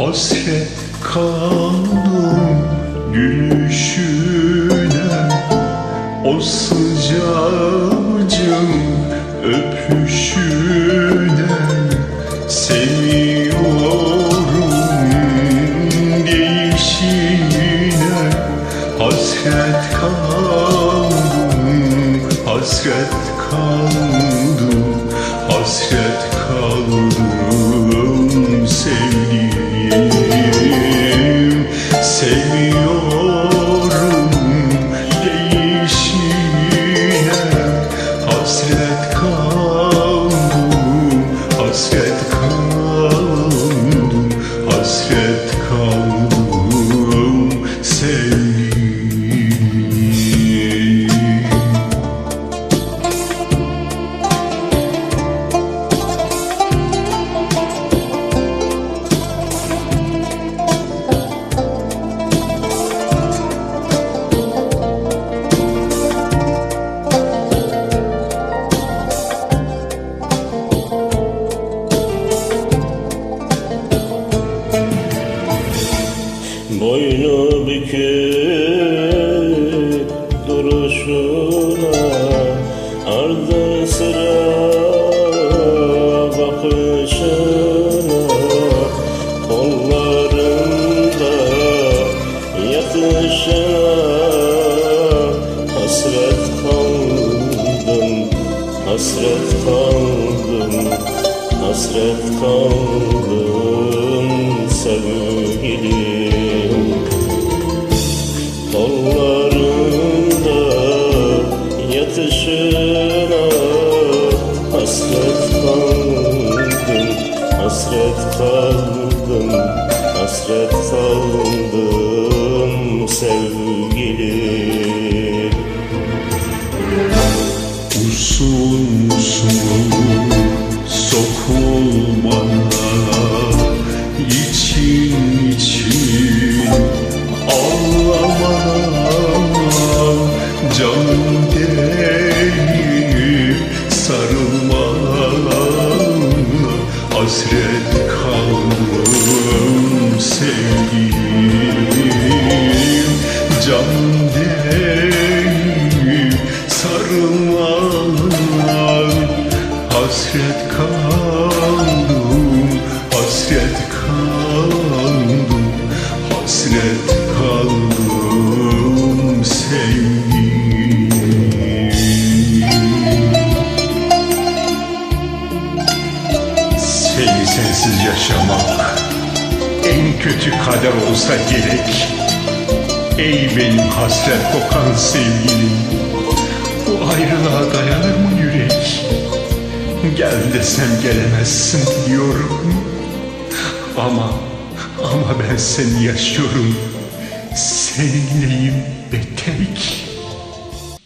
Hasret kaldım gülüşüne O sıcacım öpüşüne Seviyorum değişine Hasret kaldım, hasret kaldım Hasret kaldım Seviyorum Boynu bükük duruşuna Ardı sıra bakışına Kollarında yatışına Hasret kaldım, hasret kaldım Hasret kaldım sevgilim hasret kaldım Hasret kaldım sevgilim. Usul usul sokul bana için için ağlama canım değil sarılma hasret canım değil sarılma hasret kaldım hasret kaldım hasret kaldım sevgilim Seni sensiz yaşamak en kötü kader olsa gerek Ey benim hasret kokan sevgilim. Bu ayrılığa dayanır mı yürek? Gel desem gelemezsin diyorum. Ama ama ben seni yaşıyorum. Seninleyim ve tek